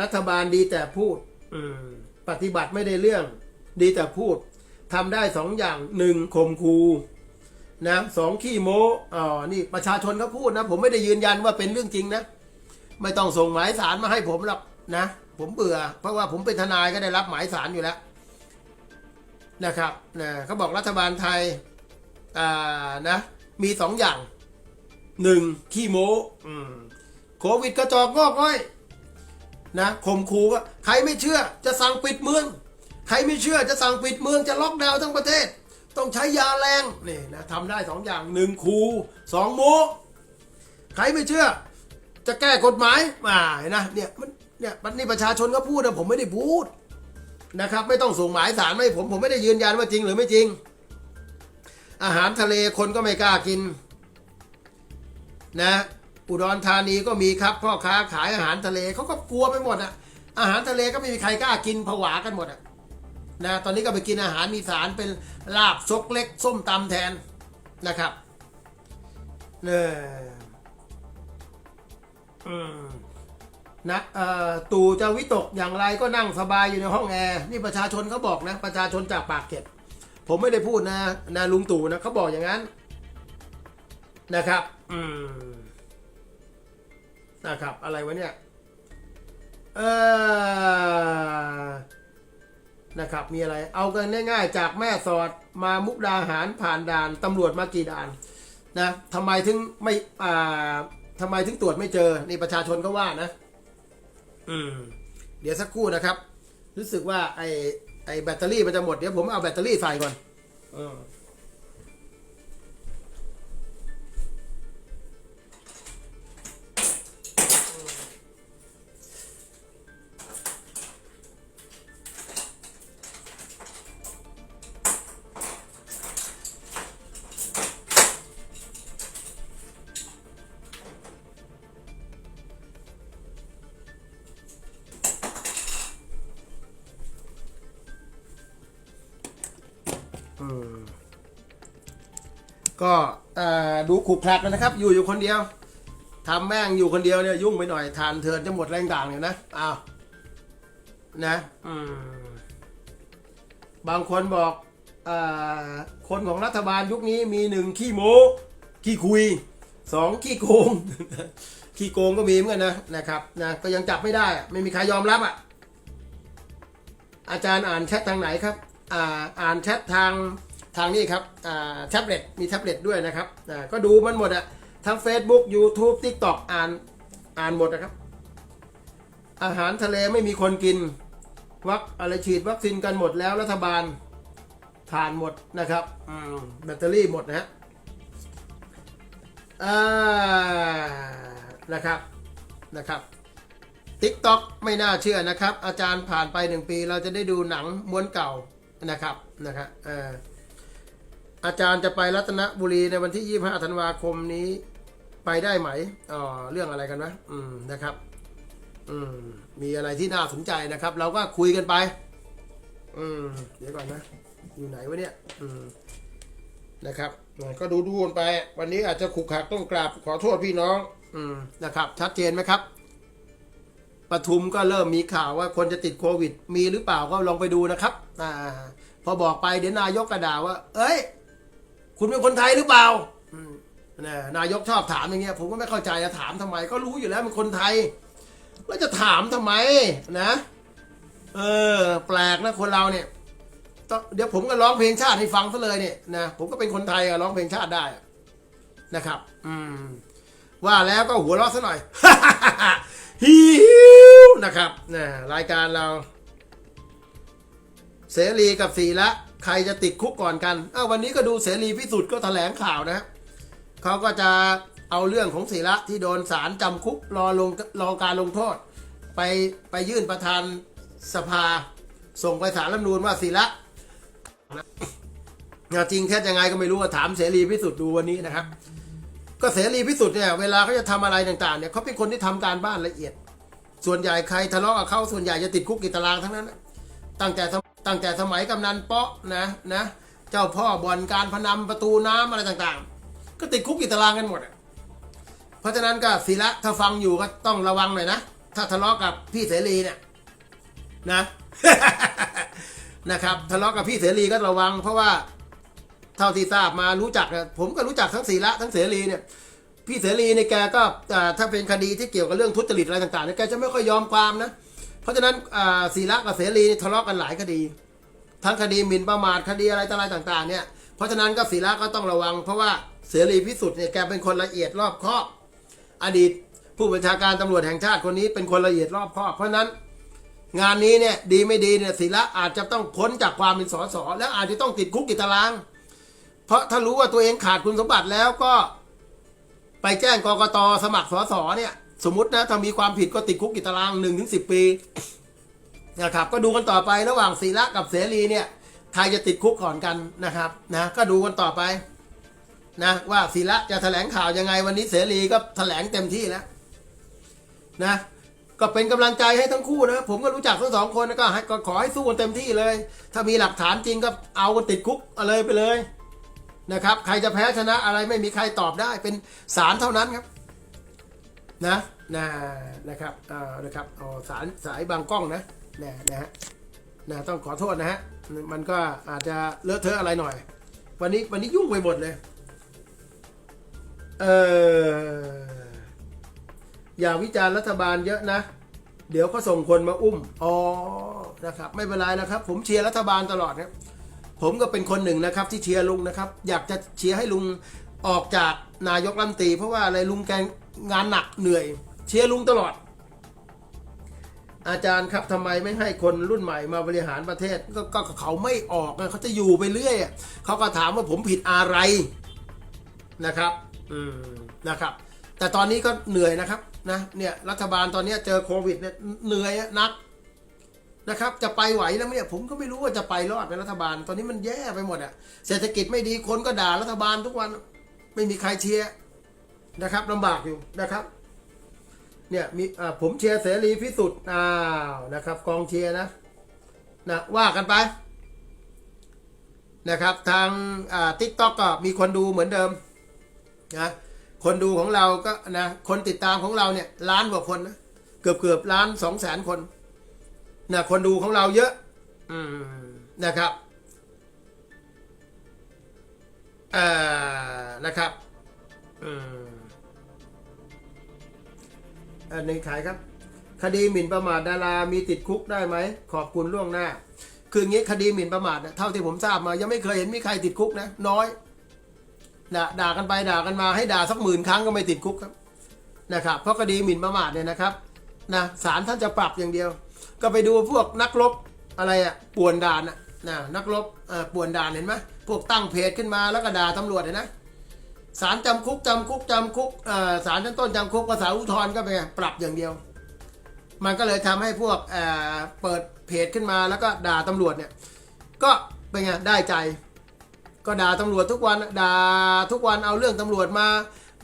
รัฐบาลดีแต่พูดอืมปฏิบัติไม่ได้เรื่อง ดีแต่พูดทำได้สองอย่างหนึ่งข่มคูนะสองขี้โม้อ๋อนี่ประชาชนเขาพูดนะ ผมไม่ได้ยืนยันว่าเป็นเรื่องจริงนะ ไม่ต้องส่งหมายสารมาให้ผมหรอกนะ ผมเบื่อ เพราะว่าผมเป็นทนายก็ได้รับหมายสารอยู่แล้วนะครับนะเขาบอกรัฐบาลไทยอ่านะ มีสองอย่างหนึ่งขี้โม้อืมโควิดกระจอกงอกง่อย นะข่มขู่ว่าใครไม่เชื่อจะสั่งปิดเมือง ใครไม่เชื่อจะสั่งปิดเมืองจะล็อกดาวน์ทั้งประเทศ ต้องใช้ยาแรงนี่นะทำได้สองอย่างหนึ่งคูสองโมใครไม่เชื่อ จะแก้กฎหมายมาเห็นนะเนี่ยมันเนี่ยนี่ประชาชนก็พูดนะผมไม่ได้พูดนะครับ ไม่ต้องส่งหมายสารมาให้ผมผมไม่ได้ยืนยันว่าจริงหรือไม่จริง อาหารทะเลคนก็ไม่กล้ากิน นะ อุดรธานีก็มีครับพ่อค้าขายอาหารทะเลเขาก็กลัวไปหมดอะอาหารทะเลก็ไม่มีใครกล้ากินผวากันหมดอะนะตอนนี้ก็ไปกินอาหารอีสานเป็นลาบซกเล็ก ส้มตำแทนนะครับเนี่ยอืมนะเอ่อตู่จะวิตกอย่างไรก็นั่งสบายอยู่ในห้องแอร์นี่ประชาชนเขาบอกนะ ประชาชนจากปากเกร็ดผมไม่ได้พูดนะนะลุงตู่นะเขาบอกอย่างนั้นนะครับ อืม นะครับ อะไรวะเนี่ยเออนะครับ มีอะไร เอากันง่ายๆ จากแม่สอดมามุกดาหารผ่านด่านตำรวจมากี่ด่านนะทำไมถึงไม่อ่าทำไมถึงตรวจไม่เจอ นี่ประชาชนก็ว่านะ อืม เดี๋ยวสักครู่นะครับ รู้สึกว่าไอไอแบตเตอรี่มันจะหมด เดี๋ยวผมเอาแบตเตอรี่ใส่ก่อนอืมอื ก็ดูขลุกคลักนะครับ อยู่อยู่คนเดียวทำแม่งอยู่คนเดียวเนี่ยยุ่งไปหน่อยทานเทินจะหมดแรงต่างเนี่ยนะอ้าวนะบางคนบอกอคนของรัฐบาลยุคนี้มีหนึ่งขี้โม้ขี้คุยสองขี้โกงขี้โกงก็มีเหมือนกันนะนะครับนะก็ยังจับไม่ได้ ไม่มีใครยอมรับอะอาจารย์อ่านแชททางไหนครับ อ่านแชททางทางนี้ครับแท็บเล็ตมีแท็บเล็ตด้วยนะครับก็ดูมันหมดอะทั้ง Facebook YouTube TikTok อ่านอ่านหมดนะครับ อาหารทะเลไม่มีคนกิน วัคอะไรฉีดวัคซีนกันหมดแล้วรัฐบาลทานหมดนะครับแบตเตอรี่หมดนะฮะนะครับนะครับ t ิ k t o k ไม่น่าเชื่อนะครับ อาจารย์ผ่านไปหนึ่งปี เราจะได้ดูหนังม้วนเก่า นะครับนะครับเอ่ออาจารย์จะไปรัตนบุรีในวันที่ 25 ธันวาคมนี้ไปได้ไหมอ๋อเรื่องอะไรกันวะอืมนะครับ อืมมีอะไรที่น่าสนใจนะครับ เราก็คุยกันไป อืมเดี๋ยวก่อนนะ อยู่ไหนวะเนี่ย อืมนะครับก็ดูดูกันไป วันนี้อาจจะขุกขักต้องกราบขอโทษพี่น้อง อืมนะครับ ชัดเจนไหมครับ ปทุมก็เริ่มมีข่าวว่าคนจะติดโควิด มีหรือเปล่าก็ลองไปดูนะครับอาพอบอกไปเดี๋ยวนายกกระดาว่า เอ้ย คุณเป็นคนไทยหรือเปล่านะนายกชอบถามอย่างเงี้ยผมก็ไม่เข้าใจจะถามทำไม ก็รู้อยู่แล้วมันคนไทย แล้วจะถามทำไมนะ เออ แปลกนะคนเราเนี่ยเดี๋ยวผมก็ร้องเพลงชาติให้ฟังซะเลยเนี่ยนะผมก็เป็นคนไทยอะร้องเพลงชาติได้นะครับ อืม ว่าแล้วก็หัวเราะซะหน่อย ฮิวนะครับนะรายการเรา เสรีกับสีละ ใครจะติดคุกก่อนกันอ้าววันนี้ก็ดูเสรีพิสุทธิ์ก็แถลงข่าวนะเขาก็จะเอาเรื่องของศีละที่โดนศาลจำคุกรอลงรอการลงโทษ ไปไปยื่นประธานสภา ส่งไปศาลรัฐมนูญว่าศีละนะจริงแท้ยังไงก็ไม่รู้ถามเสรีพิสุทธิ์ดูวันนี้นะครับ ก็เสรีพิสุทธิ์เนี่ยเวลาเขาจะทำอะไรต่างๆเนี่ยเขาเป็นคนที่ทำการบ้านละเอียด ส่วนใหญ่ใครทะเลาะกับเขาส่วนใหญ่จะติดคุกติดตารางทั้งนั้น ตั้งแต่ตั้งแต่สมัยกำนันเปาะนะนะเจ้าพ่อบ่อนการพนันประตูน้ำอะไรต่างๆ ก็ติดคุกติดตารางกันหมดเพราะฉะนั้นก็ศิละถ้าฟังอยู่ก็ต้องระวังหน่อยนะถ้าทะเลาะกับพี่เสรีเนี่ยนะนะครับทะเลาะกับพี่เสรีก็ระวัง เพราะว่า เท่าที่ทราบมารู้จักอะผมก็รู้จักทั้งศีระทั้งเสรีเนี่ยพี่เสรีเนี่ยแกก็ถ้าเป็นคดีที่เกี่ยวกับเรื่องทุจริตอะไรต่างๆเนี่ยแกจะไม่ค่อยยอมความนะ เพราะฉะนั้นศีระกับเสรีทะเลาะกันหลายคดี ทั้งคดีหมิ่นประมาทคดีอะไรต่างๆเนี่ยเพราะฉะนั้นก็ศีระก็ต้องระวัง เพราะว่าเสรีพิสุทธิ์เนี่ยแกเป็นคนละเอียดรอบคอบอดีตผู้บัญชาการตำรวจแห่งชาติคนนี้เป็นคนละเอียดรอบคอบเพราะนั้นงานนี้เนี่ยดีไม่ดีเนี่ยศิระอาจจะต้องพ้นจากความเป็นสสแล้วอาจจะต้องติดคุกติดตาราง เพราะถ้ารู้ว่าตัวเองขาดคุณสมบัติแล้วก็ ไปแจ้งกกตสมัครสสเนี่ย สมมตินะถ้ามีความผิดก็ติดคุกติตารางหนึ่งถึงสิบปีนะครับก็ดูกันต่อไประหว่างศิระกับเสรีเนี่ยใครจะติดคุกก่อนกันนะครับนะก็ดูกันต่อไปนะว่าศิระจะแถลงข่าวยังไงวันนี้เสรีก็แถลงเต็มที่แล้วนะก็เป็นกำลังใจให้ทั้งคู่นะผมก็รู้จักทั้งสองคนก็ก็ขอให้สู้กันเต็มที่เลย ถ้ามีหลักฐานจริงก็เอากันติดคุกเลยไปเลย นะครับ ใครจะแพ้ชนะอะไรไม่มีใครตอบได้เป็นศาลเท่านั้นครับ นะนะนะครับเอ่อนะครับเอาสารสายบางกล้องนะนะนะฮะนะต้องขอโทษนะฮะมันก็อาจจะเลอะเทอะอะไรหน่อย วันนี้วันนี้ยุ่งไปหมดเลยเอออย่าวิจารณ์รัฐบาลเยอะนะ เดี๋ยวเขาส่งคนมาอุ้ม อ๋อ นะครับ ไม่เป็นไรนะครับ ผมเชียร์รัฐบาลตลอดครับ ผมก็เป็นคนหนึ่งนะครับที่เชียร์ลุงนะครับ อยากจะเชียร์ให้ลุงออกจากนายกรัฐมนตรี เพราะว่าอะไรลุงแกงานหนักเหนื่อย เชียร์ลุงตลอด อาจารย์ครับทำไมไม่ให้คนรุ่นใหม่มาบริหารประเทศก็ก็เขาไม่ออกเขาจะอยู่ไปเรื่อยเขาก็ถามว่าผมผิดอะไรนะครับ อืมนะครับ แต่ตอนนี้ก็เหนื่อยนะครับนะเนี่ยรัฐบาลตอนนี้เจอโควิดเนี่ยเหนื่อยนัก นะครับ จะไปไหวแล้วไหมเนี่ยผมก็ไม่รู้ว่าจะไปรอดไหมรัฐบาล ตอนนี้มันแย่ไปหมดอะเศรษฐกิจไม่ดีคนก็ด่ารัฐบาลทุกวันไม่มีใครเชียร์นะครับลำบากอยู่นะครับ เนี่ยมีอ่าผมเชียร์เสรีพิสุทธิ์อ้าวนะครับ กองเชียร์นะนะว่ากันไปนะครับ ทางอ่าทิกต็อกก็มีคนดูเหมือนเดิมนะคนดูของเราก็นะคนติดตามของเราเนี่ยล้านกว่าคนนะเกือบเกือบล้านสองแสนคน นะคนดูของเราเยอะอืมนะครับเอ่อนะครับอืมอันหนึ่งขายครับ คดีหมิ่นประมาทดารามีติดคุกได้ไหม ขอบคุณล่วงหน้า คืออย่างงี้คดีหมิ่นประมาทเนี่ยเท่าที่ผมทราบมา ยังไม่เคยเห็นมีใครติดคุกนะ น้อยด่าด่ากันไปด่ากันมาให้ด่าสักหมื่นครั้งก็ไม่ติดคุกครับนะครับ เพราะคดีหมิ่นประมาทเนี่ยนะครับนะศาลท่านจะปรับอย่างเดียว ก็ไปดูพวกนักรบอะไรอะป่วนด่านอะนะนักรบเอ่อป่วนด่านเห็นไหมพวกตั้งเพจขึ้นมาแล้วก็ด่าตำรวจเห็นไหมศาลจำคุกจำคุกจำคุกเอ่อศาลชั้นต้นจำคุกภาษาอุทธรณ์ก็ไปนไงปรับอย่างเดียว มันก็เลยทำให้พวกเอ่อเปิดเพจขึ้นมาแล้วก็ด่าตำรวจเนี่ยก็เป็นไงได้ใจ ก็ด่าตำรวจทุกวันด่าทุกวันเอาเรื่องตำรวจมา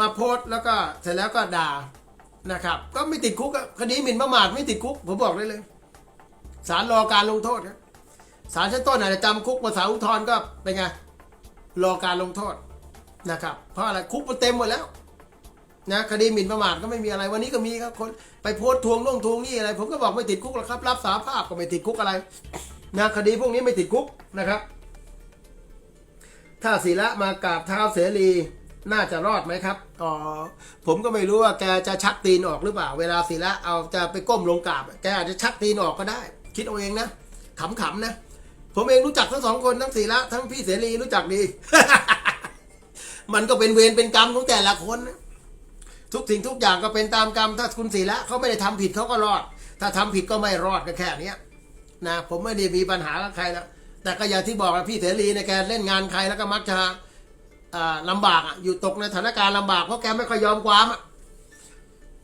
มาโพสแล้วก็เสร็จแล้วก็ด่านะครับ ก็ไม่ติดคุกคดีหมิ่นประมาทไม่ติดคุกผมบอกได้เลย ศาลรอการลงโทษครับศาลชั้นต้นอาจจะจำคุกภาษาอุทธรณ์ก็เป็นไงรอการลงโทษนะครับ เพราะอะไรคุกมันเต็มหมดแล้วนะคดีหมิ่นประมาทก็ไม่มีอะไรวันนี้ก็มีครับคนไปโพสต์ทวงน่งทวงนี่อะไร ผมก็บอกไม่ติดคุกหรอกครับ รับสาภาพก็ไม่ติดคุกอะไรนะคดีพวกนี้ไม่ติดคุกนะครับ ถ้าศิระมากราบเท้าเสรีน่าจะรอดไหมครับอ๋อผมก็ไม่รู้ว่าแกจะชักตีนออกหรือเปล่า เวลาศิระเอาจะไปก้มลงกราบ แกอาจจะชักตีนออกก็ได้ คิดเอาเองนะขำๆนะ ผมเองรู้จักทั้งสองคนทั้งศิระทั้งพี่เสรีรู้จักดี มันก็เป็นเวรเป็นกรรมของแต่ละคนนะทุกสิ่งทุกอย่างก็เป็นตามกรรม ถ้าคุณศีละเขาไม่ได้ทำผิดเขาก็รอด ถ้าทำผิดก็ไม่รอดก็แค่เนี้ยนะผมไม่ได้มีปัญหากับใครแล้วแต่ก็อย่างที่บอกนะพี่เสรีในแกเล่นงานใครแล้วก็มักจะอ่าลำบากอยู่ตกในสถานการณ์ลำบากเพราะแกไม่ค่อยยอมความ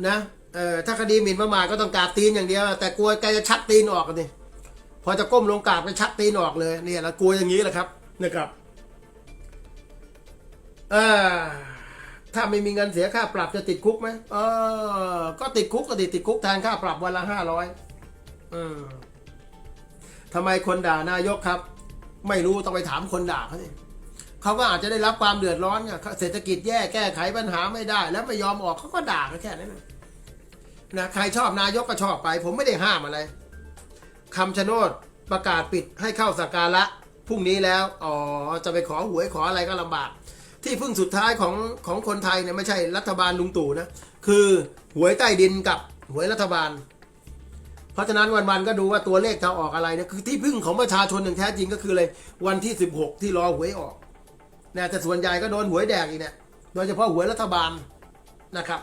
นะ เออถ้าคดีหมิ่นประมาทก็ต้องกราบตีนอย่างเดียว แต่กลัวแกจะชักตีนออกกันดิพอจะก้มลงกราบก็ชักตีนออกเลยเนี่ยเรากลัวอย่างนี้แหละครับนะครับเออถ้าไม่มีเงินเสียค่าปรับจะติดคุกไหมเออ ก็ติดคุกก็ติดติดคุกแทนค่าปรับวันละห้าร้อยอืมทำไมคนด่านายกครับ ไม่รู้ต้องไปถามคนด่าเขาสิเขาก็อาจจะได้รับความเดือดร้อนเนี่ยเศรษฐกิจแย่แก้ไขปัญหาไม่ได้ แล้วไม่ยอมออกเขาก็ด่ากันแค่นั้นเอง นะใครชอบนายกก็ชอบไป ผมไม่ได้ห้ามอะไรคำชะโนดประกาศปิดให้เข้าสักการะพรุ่งนี้แล้วอ๋อจะไปขอหวยขออะไรก็ลำบาก ที่พึ่งสุดท้ายของของคนไทยเนี่ยไม่ใช่รัฐบาลลุงตู่นะคือหวยใต้ดินกับหวยรัฐบาล เพราะฉะนั้นวันๆก็ดูว่าตัวเลขจะออกอะไรเนี่ยคือที่พึ่งของประชาชนอย่างแท้จริงก็คือเลยวันที่ 16 ที่รอหวยออกนะแต่ส่วนใหญ่ก็โดนหวยแดกอีกเนี่ยโดยเฉพาะหวยรัฐบาลนะครับ